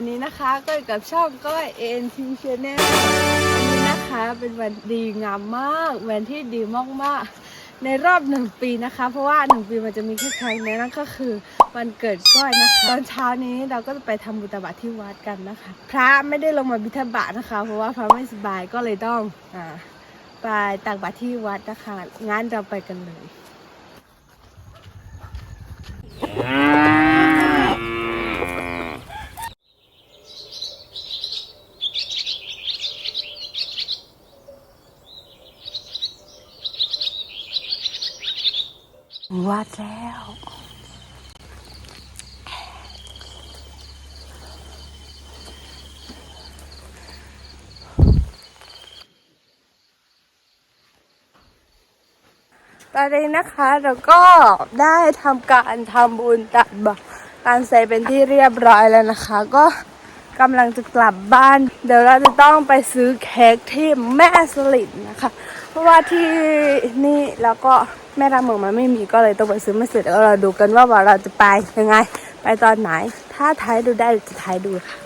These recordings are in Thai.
วันนี้นะคะก็อยู่กับช่องก้อย ANT Channel วันนี้นะคะเป็นวันดีงามมากวันที่ดีมากๆ ในรอบหนึ่งปีนะคะ เพราะว่าหนึ่งปีมันจะมีแค่ครั้งเดียวนั่นก็คือวันเกิดก้อยนะคะตอนเช้านี้เราก็จะไปทำบุญตบาตที่วัดกันนะคะ พระไม่ได้ลงมาบิณฑบาตนะคะ เพราะว่าพระไม่สบายก็เลยต้องอ่าไปตักบาตรที่วัดนะคะงั้นเราไปกันเลย วัดแล้ว ตอนนี้นะคะเราก็ได้ทำการทำบุญตักบาตรการใส่เป็นที่เรียบร้อยแล้วนะคะ ก็ กำลังจะกลับบ้าน เดี๋ยวเราจะต้องไปซื้อเค้กที่แม่สลิดนะคะ เพราะว่าที่นี่แล้วก็แม่รำเมืองมันไม่มีก็เลยต้องไปซื้อมาเสร็จแล้วเราดูกันว่าว่าเราจะไปยังไง ไปตอนไหน ถ้าท้ายดูได้จะท้ายดูค่ะ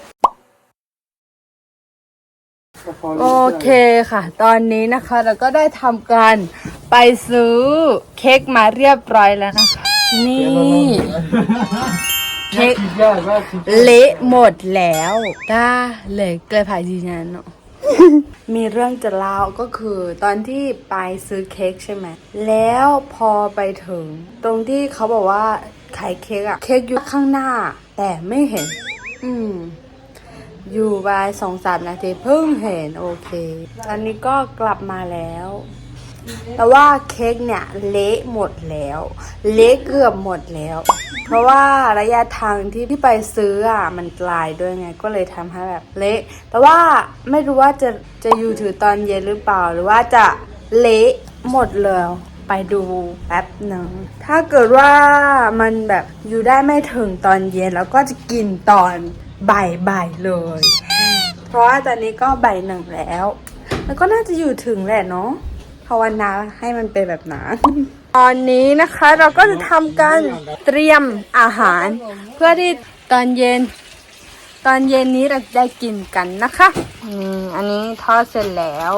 โอเคค่ะ ตอนนี้นะคะเราก็ได้ทำการไปซื้อเค้กมาเรียบร้อยแล้วนะคะนี่ เค้กเละหมดแล้วก้าเลยเกลยผ่ายจีนันเนาะมีเรื่องจะเล่าก็คือตอนที่ไปซื้อเค้กใช่ไหม แล้วพอไปถึง ตรงที่เขาบอกว่าขายเค้กอะเค้กอยู่ข้างหน้า แต่ไม่เห็น อืม อยู่ไปสองสามนาทีเพิ่งเห็นโอเค ตอนนี้ก็กลับมาแล้ว แต่ว่าเค้กเนี่ยเละหมดแล้ว เละเกือบหมดแล้ว เพราะว่าระยะทางที่ที่ไปซื้ออะมันไกลด้วยไงก็เลยทำให้แบบเละ แต่ว่าไม่รู้ว่าจะจะอยู่ถือตอนเย็นหรือเปล่า หรือว่าจะเละหมดเลยไปดูแป๊บหนึ่งถ้าเกิดว่ามันแบบอยู่ได้ไม่ถึงตอนเย็นแล้วก็จะกินตอนบ่ายๆเลย เพราะว่าตอนนี้ก็บ่ายหนึ่งแล้ว แล้วก็น่าจะอยู่ถึงแหละเนาะ ภาวนาให้มันเป็นแบบนั้นตอนนี้นะคะเราก็จะทำการเตรียมอาหาร เพื่อที่ตอนเย็น ตอนเย็นนี้เราจะได้กินกันนะคะอืมอันนี้ทอดเสร็จแล้ว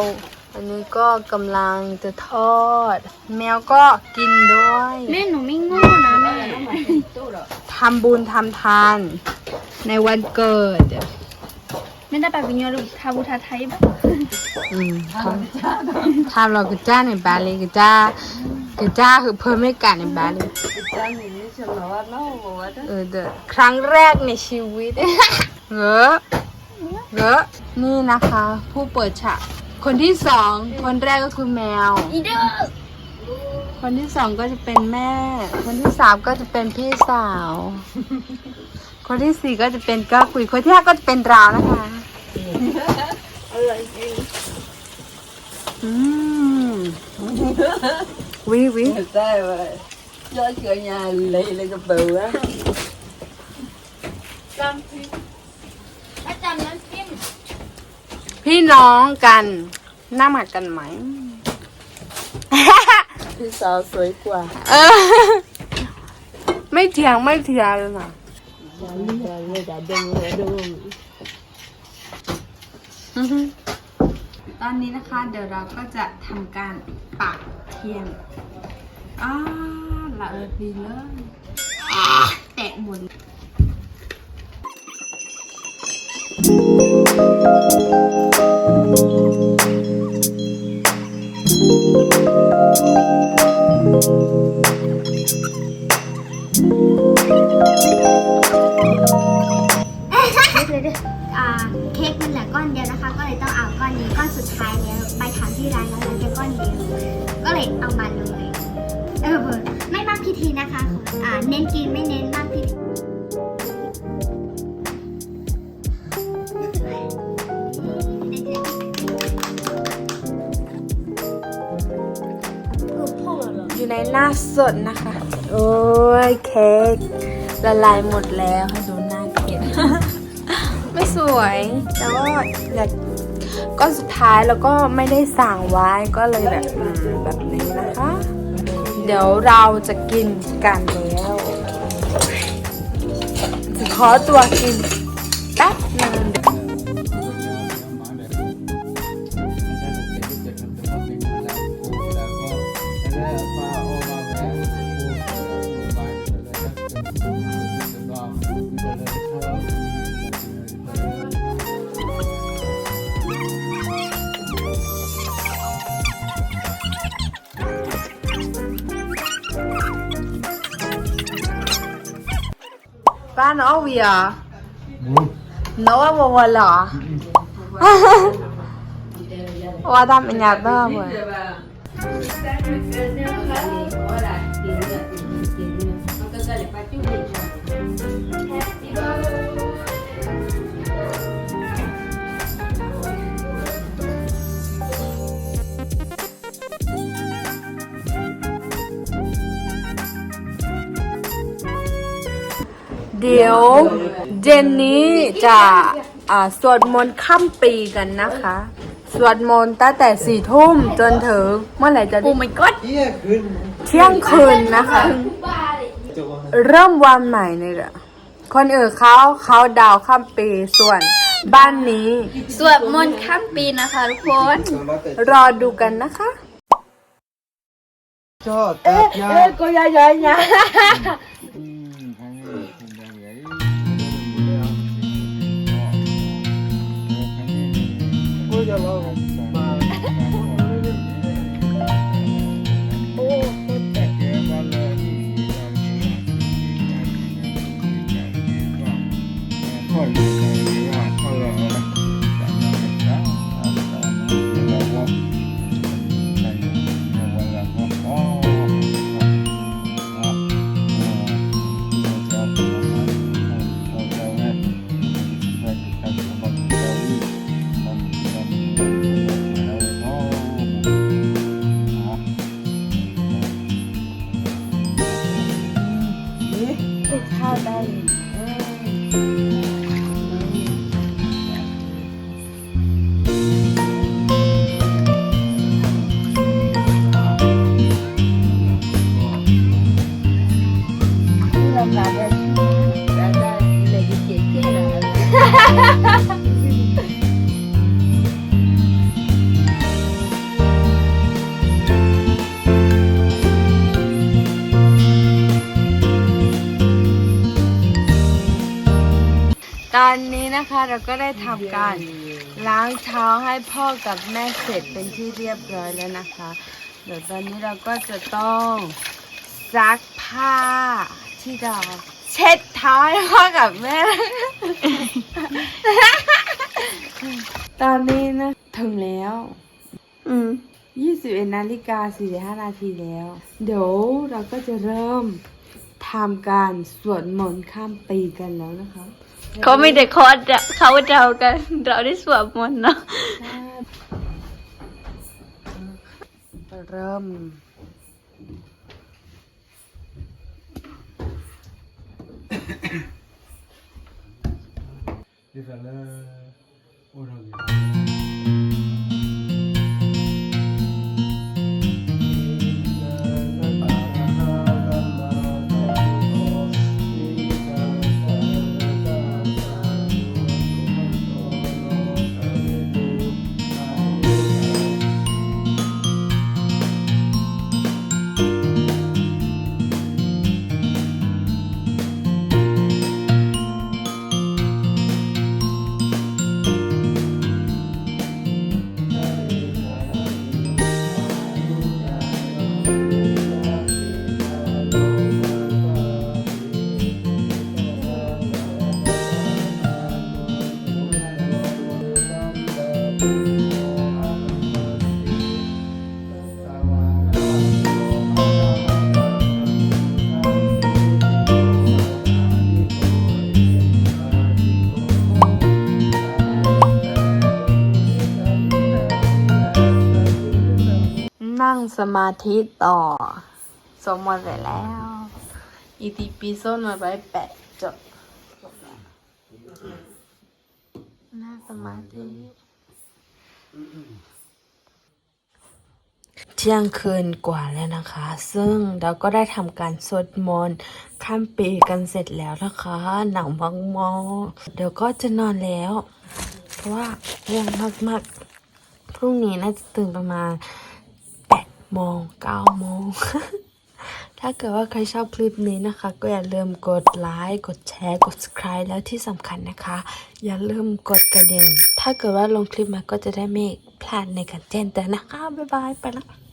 อันนี้ก็กำลังจะทอด แมวก็กินด้วยแม่หนูไม่โง่นะแม่ทำบุญทำทาน ในวันเกิด ไม่ได้ไปวิญญาณทาบุทาไทยแบบอืม ทำทำเราก็จ้าในบาลีก็จ้าก็จ้าคือเพิ่มไม่กันในบาลีเออเดอครั้งแรกในชีวิตเหรอเหรอนี่นะคะ ผู้เปิดฉากคนที่สองคนแรกก็คือแมว คนที่สองก็จะเป็นแม่ คนที่สามก็จะเป็นพี่สาว คนที่สี่ก็จะเป็นก้ากุยคนที่ห้าก็จะเป็นเรานะคะ อืมวิวิได้เลยยอดเกินยาเลยเลยกระเป๋าอะจำพี่อาจารย์น้ำจิ้มพี่น้องกันหน้าเหมือนกันไหม พี่สาวสวยกว่าเออ ไม่เถียงไม่เถียงเลยนะไม่ได้ดึงเลยดู ตอนนี้นะคะ เดี๋ยวเราก็จะทำการปักเทียนอ้าละเอียดดีเลยแตะหมดเเอามาเลยเออไม่มากพิธีนะคะอ่าเน้นกินไม่เน้นมากพิธีคือพ่อเหรออยู่ในหน้าสดนะคะ โอ้ยเค้กละลายหมดแล้วให้ดูหน้าเค้กไม่สวยแต่ว่าอยาก ก็สุดท้ายแล้วก็ไม่ได้สั่งไว้ก็เลยแบบอืมแบบนี้นะคะ เดี๋ยวเราจะกินกันแล้วขอตัวกิน ป้าน้องเวียน้องว่า เดี๋ยวเจนนี้จะสวดมนต์ข้ามปีกันนะคะ สวดมนต์ตั้งแต่สี่ทุ่มจนถึงเมื่อไหร่จะโอ้ my god เที่ยงคืนเที่ยงคืนนะคะ เริ่มวันใหม่เลยอะคนอื่นเขาเขาดาวข้ามปีส่วนบ้านนี้ สวดมนต์ข้ามปีนะคะทุกคน รอดูกันนะคะเอบตัดยา เอ้ยกูยายยาย ข้ ตอ นนี้นะคะเราก็ได้ทำการล้างเท้าให้พ่อกับแม่เสร็จเป็นที่เรียบร้อยแล้วนะคะ เดี๋ยวตอนนี้เราก็จะต้องซักผ้าที่เราเช็ดเท้าให้พ่อกับแม่ ตอนนี้นะถึงแล้ว อืม21นาฬิกา45นาทีแล้ว เดี๋ยวเราก็จะเริ่มทำการสวดมนต์ข้ามปีกันแล้วนะคะ เขาไม่ได้คอร์ดเขาเดากันเราได้สวดมนต์เนาะเริ่ม นั่งสมาธิต่อ สมมติเสร็จแล้วอิติปิโสหน่อยไปแปะจบนั่งสมาธิ เที่ยงคืนกว่าแล้วนะคะ ซึ่งเราก็ได้ทำการสวดมนต์ข้ามปีกันเสร็จแล้วนะคะ หนังมังมอเดี๋ยวก็จะนอนแล้ว เพราะว่าเรื่องมากๆ พรุ่งนี้น่าจะตื่นประมาณแปดโมงเก้าโมง ถ้าเกิดว่าใครชอบคลิปนี้นะคะ ก็อย่าลืมกดไลค์ กดแชร์ กด subscribe แล้วที่สำคัญนะคะ อย่าลืมกดกระดิ่ง ถ้าเกิดว่าลงคลิปมาก็จะได้ไม่พลาดในการแจ้งเตือนนะคะ บ๊ายบาย ไปละ